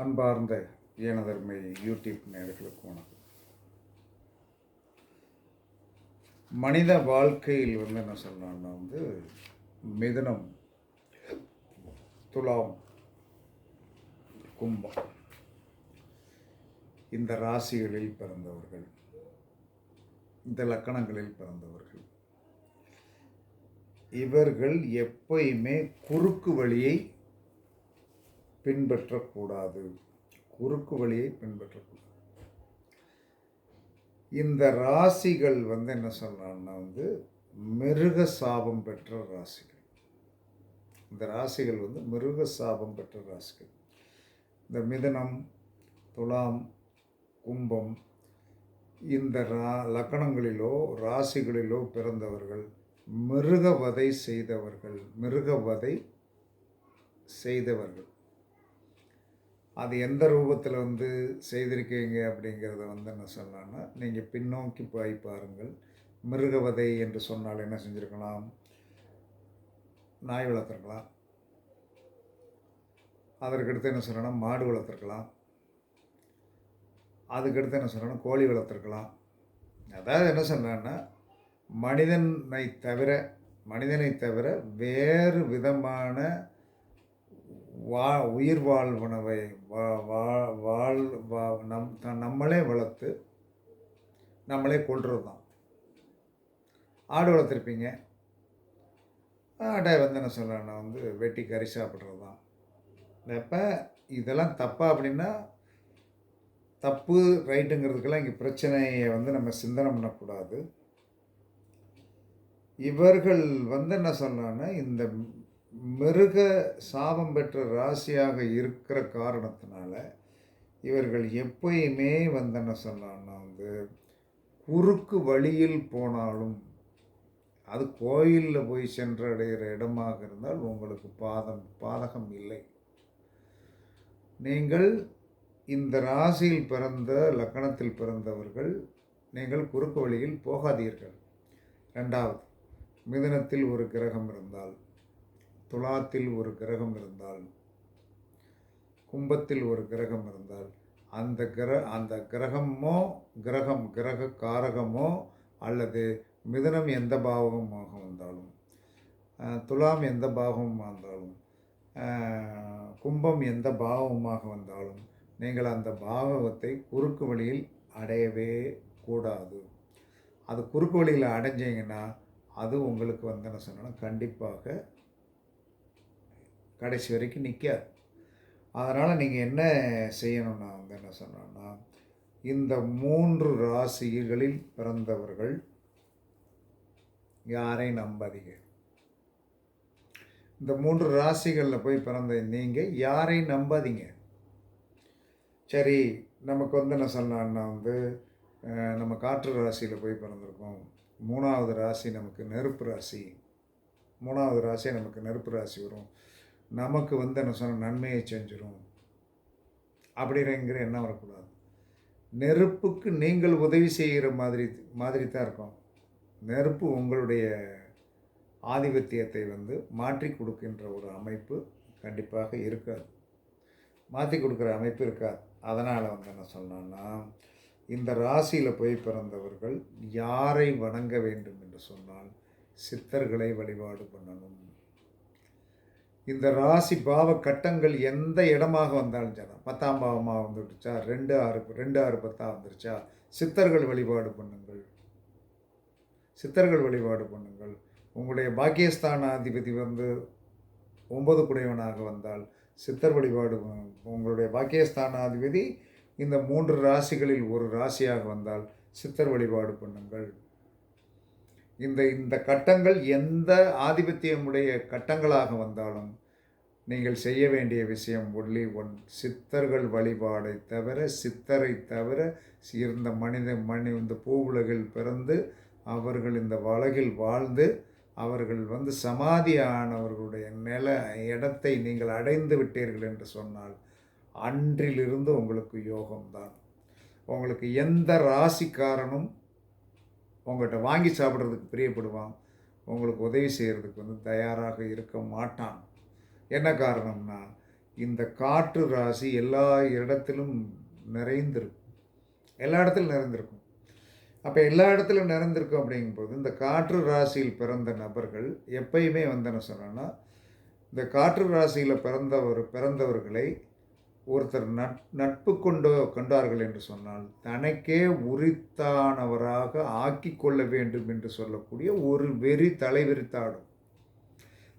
அன்பார்ந்த ஏனதர்மை யூடியூப் நேர்களுக்கு வணக்கம். மனித வாழ்க்கையில் வந்து என்ன சொல்லலாம்னா வந்து மிதுனம் துலாம் கும்பம் இந்த ராசிகளில் பிறந்தவர்கள் இந்த லக்கணங்களில் பிறந்தவர்கள். இவர்கள் எப்பயுமே குறுக்கு வழியை பின்பற்றக்கூடாது. குறுக்கு வழியை பின்பற்றக்கூடாது. இந்த ராசிகள் வந்து என்ன சொல்கிறான்னா வந்து மிருக சாபம் பெற்ற ராசிகள். இந்த ராசிகள் வந்து மிருக சாபம் பெற்ற ராசிகள். இந்த மிதனம் துலாம் கும்பம் இந்த ரா லக்கணங்களிலோ ராசிகளிலோ பிறந்தவர்கள் மிருகவதை செய்தவர்கள் மிருகவதை செய்தவர்கள். அது எந்த ரூபத்தில் வந்து செய்திருக்கீங்க அப்படிங்கிறத வந்து என்ன சொல்லலாம்னா நீங்கள் பின்னோக்கி போய் பாருங்கள். மிருகவதை என்று சொன்னால் என்ன செஞ்சுருக்கலாம்? நாய் வளர்த்துருக்கலாம். அதற்கடுத்து என்ன சொல்லணும்னா மாடு வளர்த்துருக்கலாம். அதுக்கடுத்து என்ன சொல்லணும்? கோழி வளர்த்துருக்கலாம். அதாவது என்ன சொல்கிறேன்னா மனிதனை தவிர மனிதனை தவிர வேறு விதமான வா உயிர் வாழ்வனவை வா வா வாழ் வா நம் த- நம்மளே வளர்த்து நம்மளே கொள்வது தான் ஆடு வளர்த்துருப்பீங்க. ஆட்டை வந்து என்ன சொல்லணும் வந்து வெட்டி கறி சாப்பிட்றது தான் இப்போ இதெல்லாம் தப்பா அப்படின்னா தப்பு ரைட்டுங்கிறதுக்கெல்லாம் இங்கே பிரச்சனையை வந்து நம்ம சிந்தனை பண்ணக்கூடாது. இவர்கள் வந்து என்ன சொல்லலாம்னா இந்த மிருக சாபம் பெற்ற ராசியாக இருக்கிற காரணத்தினால இவர்கள் எப்பயுமே வந்து என்ன சொன்னான்னா வந்து குறுக்கு வழியில் போனாலும் அது கோயிலில் போய் சென்றடைகிற இடமாக இருந்தால் உங்களுக்கு பாதம் பாதகம் இல்லை. நீங்கள் இந்த ராசியில் பிறந்த லக்கணத்தில் பிறந்தவர்கள் நீங்கள் குறுக்கு வழியில் போகாதீர்கள். ரெண்டாவது மிதுனத்தில் ஒரு கிரகம் இருந்தால் துலாத்தில் ஒரு கிரகம் இருந்தால் கும்பத்தில் ஒரு கிரகம் இருந்தால் அந்த கிர அந்த கிரகமோ கிரகம் கிரக காரகமோ அல்லது மிதுனம் எந்த பாவமாக வந்தாலும் துலாம் எந்த பாவமாக வந்தாலும் கும்பம் எந்த பாவமாக வந்தாலும் நீங்கள் அந்த பாவகத்தை குறுக்கு வழியில் அடையவே கூடாது. அது குறுக்கு வழியில் அடைஞ்சீங்கன்னா அது உங்களுக்கு வந்து என்ன சொன்னோன்னா கண்டிப்பாக கடைசி வரைக்கும் நிற்காது அதனால் நீங்கள் என்ன செய்யணும்னா வந்து என்ன சொன்னோன்னா இந்த மூன்று ராசிகளில் பிறந்தவர்கள் யாரையும் நம்பாதீங்க இந்த மூன்று ராசிகளில் போய் பிறந்த நீங்கள் யாரையும் நம்பாதீங்க சரி நமக்கு வந்து என்ன சொன்னான்னா வந்து நம்ம காற்று ராசியில் போய் பிறந்திருக்கோம். மூணாவது ராசி நமக்கு நெருப்பு ராசி. மூணாவது ராசி நமக்கு நெருப்பு ராசி வரும். நமக்கு வந்து என்ன சொன்ன நன்மையை செஞ்சிடும் அப்படிங்கிற எண்ணம் வரக்கூடாது. நெருப்புக்கு நீங்கள் உதவி செய்கிற மாதிரி மாதிரி தான் இருக்கும். நெருப்பு உங்களுடைய ஆதிபத்தியத்தை வந்து மாற்றி கொடுக்கின்ற ஒரு அமைப்பு கண்டிப்பாக இருக்காது. மாற்றி கொடுக்குற அமைப்பு இருக்காது. அதனால் வந்து என்ன சொன்னோன்னா இந்த ராசியில் போய் பிறந்தவர்கள் யாரை வணங்க வேண்டும் என்று சொன்னால் சித்தர்களை வழிபாடு பண்ணணும். இந்த ராசி பாவ கட்டங்கள் எந்த இடமாக வந்தாலும் சரி பத்தாம் பாவமாக வந்துடுச்சா ரெண்டு ஆறு ரெண்டு ஆறு பத்தாக வந்துருச்சா சித்தர்கள் வழிபாடு பண்ணுங்கள். சித்தர்கள் வழிபாடு பண்ணுங்கள். உங்களுடைய பாக்கியஸ்தானாதிபதி வந்து ஒன்பது குடையவனாக வந்தால் சித்தர் வழிபாடு உங்களுடைய பாக்கியஸ்தானாதிபதி இந்த மூன்று ராசிகளில் ஒரு ராசியாக வந்தால் சித்தர் வழிபாடு பண்ணுங்கள். இந்த இந்த கட்டங்கள் எந்த ஆதிபத்தியமுடைய கட்டங்களாக வந்தாலும் நீங்கள் செய்ய வேண்டிய விஷயம் ஒன்லி ஒன். சித்தர்கள் வழிபாடை தவிர சித்தரை தவிர இருந்த மனித மணி இந்த பூவுலகில் பிறந்து அவர்கள் இந்த வழகில் வாழ்ந்து அவர்கள் வந்து சமாதியானவர்களுடைய நில இடத்தை நீங்கள் அடைந்து விட்டீர்கள் என்று சொன்னால் அன்றிலிருந்து உங்களுக்கு யோகம்தான். உங்களுக்கு எந்த ராசிக்காரனும் உங்கள்கிட்ட வாங்கி சாப்பிட்றதுக்கு பிரியப்படுவான். உங்களுக்கு உதவி செய்கிறதுக்கு வந்து தயாராக இருக்க மாட்டான். என்ன காரணம்னா இந்த காற்று ராசி எல்லா இடத்திலும் நிறைந்திருக்கும். எல்லா இடத்துலையும் நிறைந்திருக்கும். அப்போ எல்லா இடத்துலையும் நிறைந்திருக்கும் அப்படிங்கும்போது இந்த காற்று ராசியில் பிறந்த நபர்கள் எப்பயுமே வந்து என்ன சொன்னோன்னா இந்த காற்று ராசியில் பிறந்தவர் பிறந்தவர்களை ஒருத்தர் நட் நட்பு கொண்டு கொண்டார்கள் என்று சொன்னால் தனக்கே உரித்தானவராக ஆக்கி கொள்ள வேண்டும் என்று சொல்லக்கூடிய ஒரு வெறி தலைவிரித்தாடும்.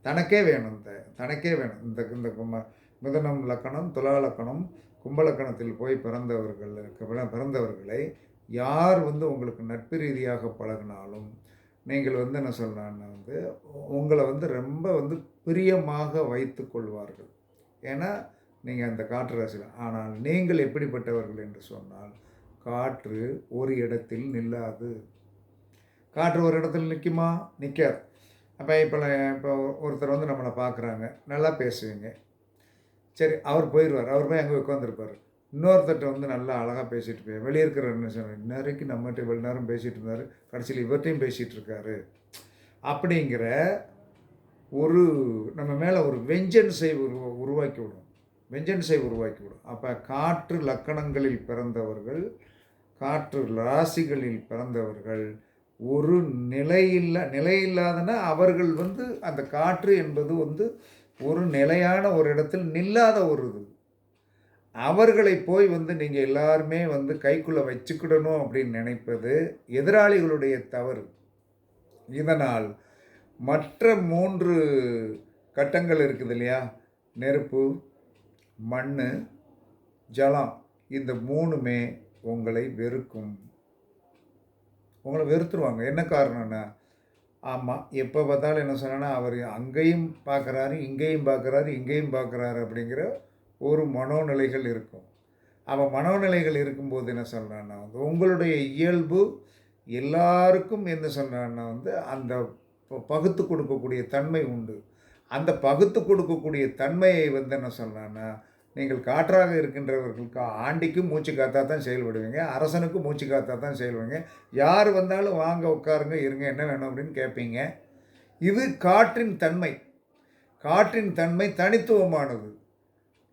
தனக்கே வேணும் இந்த தனக்கே வேணும். இந்த இந்த கும- மிதனம் லக்கணம் துலா லக்கணம் கும்பலக்கணத்தில் போய் பிறந்தவர்கள் பிறந்தவர்களை யார் வந்து உங்களுக்கு நட்பு ரீதியாக பழகினாலும் நீங்கள் வந்து என்ன சொல்லலாம்னா வந்து உங்களை வந்து ரொம்ப வந்து பிரியமாக வைத்து கொள்வார்கள். ஏன்னா நீங்கள் அந்த காற்று ராசியில் ஆனால் நீங்கள் எப்படிப்பட்டவர்கள் என்று சொன்னால் காற்று ஒரு இடத்தில் நில்லாது. காற்று ஒரு இடத்துல நிற்குமா நிற்காது அப்போ இப்போ இப்போ ஒருத்தர் வந்து நம்மளை பார்க்குறாங்க நல்லா பேசுவீங்க. சரி அவர் போயிடுவார் அவர் போய் அங்கே உட்காந்துருப்பார் இன்னொருத்தர்கிட்ட வந்து நல்லா அழகாக பேசிகிட்டு போய் வெளியே இருக்கிற என்ன சொன்னார் இன்னைக்கு நம்மகிட்ட இவ்வளோ நேரம் பேசிகிட்டு இருந்தார் கடைசியில் இவர்கிட்டையும் பேசிகிட்டு இருக்காரு. அப்படிங்கிற ஒரு நம்ம மேலே ஒரு வெஞ்சன்ஸை உருவா உருவாக்கி விடும். வெஞ்சன்ஸை உருவாக்கி விடும் அப்போ காற்று லக்கணங்களில் பிறந்தவர்கள் காற்று ராசிகளில் பிறந்தவர்கள் ஒரு நிலையில்லா நிலையில்லாதனா அவர்கள் வந்து அந்த காற்று என்பது வந்து ஒரு நிலையான ஒரு இடத்தில் நில்லாத ஒரு இது. அவர்களை போய் வந்து நீங்கள் எல்லாருமே வந்து கைக்குள்ளே வச்சுக்கிடணும் அப்படின்னு நினைப்பது எதிராளிகளுடைய தவறு. இதனால் மற்ற மூன்று கட்டங்கள் இருக்குது இல்லையா? நெருப்பு மண் ஜலம் இந்த மூணுமே உங்களை வெறுக்கும். உங்களை வெறுத்துருவாங்க. என்ன காரணம்னா ஆமாம் எப்போ பார்த்தாலும் என்ன சொன்னால் அவர் அங்கேயும் பார்க்குறாரு இங்கேயும் பார்க்குறாரு இங்கேயும் பார்க்குறாரு அப்படிங்கிற ஒரு மனோநிலைகள் இருக்கும். அவன் மனோநிலைகள் இருக்கும்போது என்ன சொல்கிறான்னா வந்து உங்களுடைய இயல்பு எல்லாருக்கும் என்ன சொல்கிறான்னா வந்து அந்த ப- பகுத்து கொடுக்கக்கூடிய தன்மை உண்டு. அந்த பகுத்து கொடுக்கக்கூடிய தன்மையை வந்து என்ன சொல்கிறான்னா நீங்கள் காற்றாக இருக்கின்றவர்களுக்கு ஆண்டிக்கும் மூச்சு காத்தா தான் செயல்படுவீங்க அரசனுக்கும் மூச்சு காத்தா தான் செயல்படுவீங்க. யார் வந்தாலும் வாங்க உட்காருங்க இருங்க என்ன வேணும் அப்படின்னு கேட்பீங்க. இது காற்றின் தன்மை. காற்றின் தன்மை தனித்துவமானது.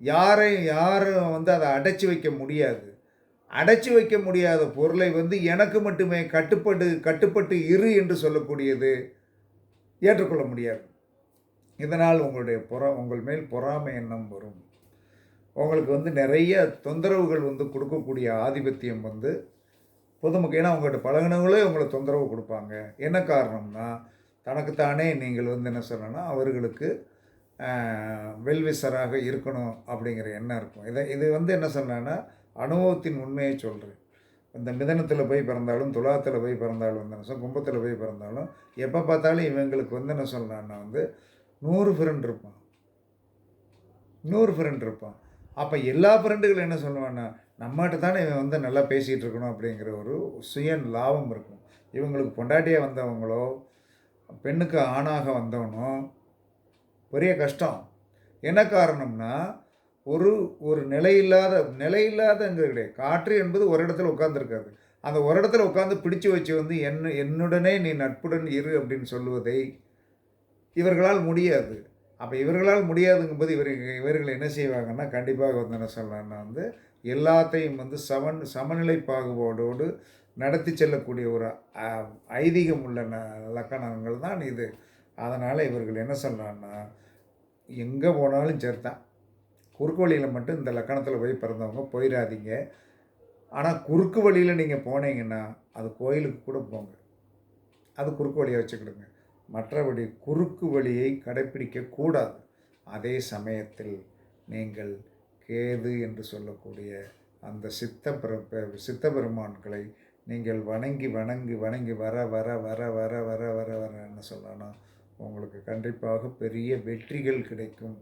யாரை யாரும் வந்து அதை அடைச்சி வைக்க முடியாது. அடைச்சி வைக்க முடியாத பொருளை வந்து எனக்கு மட்டுமே கட்டுப்பட்டு கட்டுப்பட்டு இரு என்று சொல்லக்கூடியது ஏற்றுக்கொள்ள முடியாது. இதனால் உங்களுடைய புற உங்கள் மேல் பொறாமை எண்ணம் வரும். உங்களுக்கு வந்து நிறைய தொந்தரவுகள் வந்து கொடுக்கக்கூடிய ஆதிபத்தியம் வந்து பொதுமக்கள். ஏன்னா அவங்ககிட்ட பழகினவங்களே உங்களை தொந்தரவு கொடுப்பாங்க. என்ன காரணம்னா தனக்குத்தானே நீங்கள் வந்து என்ன சொல்லணும்னா அவர்களுக்கு வெல்விசராக இருக்கணும் அப்படிங்கிற எண்ணம் இருக்கும். இதை இது வந்து என்ன சொன்னேன்னா அனுபவத்தின் உண்மையை சொல்கிறேன் இந்த மிதனத்தில் போய் பிறந்தாலும் துலாத்தில் போய் பிறந்தாலும் வந்து என்ன கும்பத்தில் போய் பிறந்தாலும் எப்போ பார்த்தாலும் இவங்களுக்கு வந்து என்ன சொல்லலான்னா வந்து நூறு ஃப்ரெண்ட் இருப்பான். நூறு ஃப்ரெண்ட் இருப்பான். அப்போ எல்லா ஃப்ரெண்டுகளும் என்ன சொல்லுவான்னா நம்மகிட்ட தானே இவன் வந்து நல்லா பேசிகிட்டு இருக்கணும் அப்படிங்கிற ஒரு சுய லாபம் இருக்கும். இவங்களுக்கு பொண்டாட்டியாக வந்தவங்களோ பெண்ணுக்கு ஆணாக வந்தவனோ பெரிய கஷ்டம். என்ன காரணம்னா ஒரு ஒரு நிலையில்லாத நிலையில்லாதங்கிறது கிடையாது. காற்று என்பது ஒரு இடத்துல உட்காந்துருக்காது அந்த ஒரு இடத்துல உட்காந்து பிடிச்சு வச்சு வந்து என்ன என்னுடனே நீ நட்புடன் இரு அப்படின்னு சொல்லுவதை இவர்களால் முடியாது. அப்போ இவர்களால் முடியாதுங்கும்போது இவர் இவர்கள் என்ன செய்வாங்கன்னா கண்டிப்பாக வந்து என்ன சொல்லலாம்னா வந்து எல்லாத்தையும் வந்து சமன் சமநிலை பாகுபாடோடு நடத்தி செல்லக்கூடிய ஒரு ஐதீகம் உள்ள ந லக்கணங்கள் தான் இது. அதனால் இவர்கள் என்ன சொல்லலான்னா எங்கே போனாலும் சரிதான். குறுக்கு வழியில் மட்டும் இந்த லக்கணத்தில் போய் பிறந்தவங்க போயிடாதீங்க ஆனால் குறுக்கு வழியில் நீங்கள் போனீங்கன்னா அது கோயிலுக்கு கூட போங்க. அது குறுக்கு வழியை வச்சுக்கிடுங்க. மற்றபடி குறுக்கு வழியை கடைப்பிடிக்கக்கூடாது அதே சமயத்தில் நீங்கள் கேது என்று சொல்லக்கூடிய அந்த சித்த சித்த பெருமான்களை நீங்கள் வணங்கி வணங்கி வணங்கி வர வர வர வர வர வர வர என்ன சொல்லணும் உங்களுக்கு கண்டிப்பாக பெரிய வெற்றிகள் கிடைக்கும்.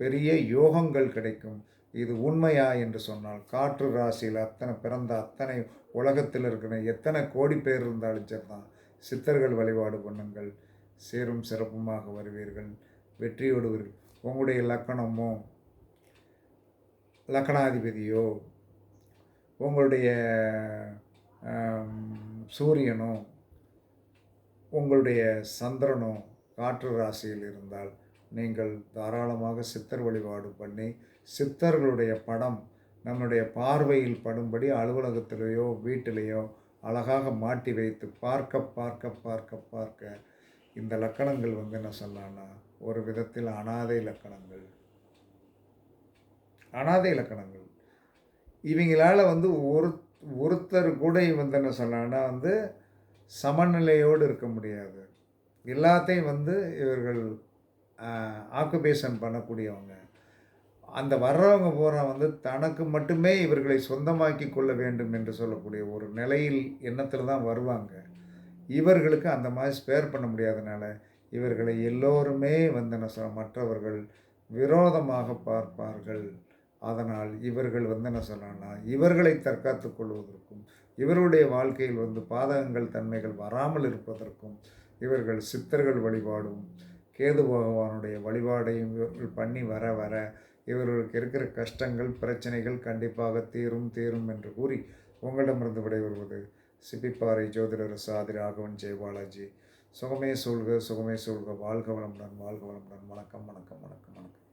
பெரிய யோகங்கள் கிடைக்கும். இது உண்மையா? என்று சொன்னால் காற்று ராசியில் அத்தனை பிறந்த அத்தனை உலகத்தில் இருக்கிற எத்தனை கோடி பேர் இருந்தாலும் சரிதான். சித்தர்கள் வழிபாடு பண்ணுங்கள். சேரும் சிறப்புமாக வருவீர்கள். வெற்றியோடுவீர்கள் உங்களுடைய லக்கணமோ லக்கணாதிபதியோ உங்களுடைய சூரியனோ உங்களுடைய சந்திரனோ காற்று ராசியில் இருந்தால் நீங்கள் தாராளமாக சித்தர் வழிபாடு பண்ணி சித்தர்களுடைய படம் நம்முடைய பார்வையில் படும்படி அலுவலகத்திலேயோ வீட்டிலேயோ அழகாக மாட்டி வைத்து பார்க்க பார்க்க பார்க்க பார்க்க இந்த லக்கணங்கள் வந்து என்ன சொல்லலாம்னா ஒரு விதத்தில் அனாதை லக்கணங்கள். அனாதை லக்கணங்கள். இவங்களால் வந்து ஒரு ஒருத்தர் கூட வந்து என்ன சொல்லலாம்னா வந்து சமநிலையோடு இருக்க முடியாது. எல்லாத்தையும் வந்து இவர்கள் ஆக்குபேஷன் பண்ணக்கூடியவங்க. அந்த வர்றவங்க போகிற வந்து தனக்கு மட்டுமே இவர்களை சொந்தமாக்கி கொள்ள வேண்டும் என்று சொல்லக்கூடிய ஒரு நிலையில் எண்ணத்தில் தான் வருவாங்க. இவர்களுக்கு அந்த மாதிரி ஸ்பேர் பண்ண முடியாதனால இவர்களை எல்லோருமே வந்து என்ன சொல்ல மற்றவர்கள் விரோதமாக பார்ப்பார்கள். அதனால் இவர்கள் வந்து என்ன சொல்லலாம்னா இவர்களை தற்காத்து கொள்வதற்கும் இவருடைய வாழ்க்கையில் வந்து பாதகங்கள் தன்மைகள் வராமல் இருப்பதற்கும் இவர்கள் சித்தர்கள் வழிபாடும் கேது பகவானுடைய வழிபாடையும் இவர்கள் பண்ணி வர வர இவர்களுக்கு இருக்கிற கஷ்டங்கள் பிரச்சனைகள் கண்டிப்பாக தீரும் தீரும் என்று கூறி உங்களிடமிருந்து விடைபெறுவது சிப்பிப்பாறை ஜோதிடர் சாதி ராகவன் ஜெயபாலாஜி சுகமே சூழ்க சுகமே சூழ்க. வாழ்க வளமுடன் வாழ்க வளமுடன். வணக்கம் வணக்கம் வணக்கம் வணக்கம்.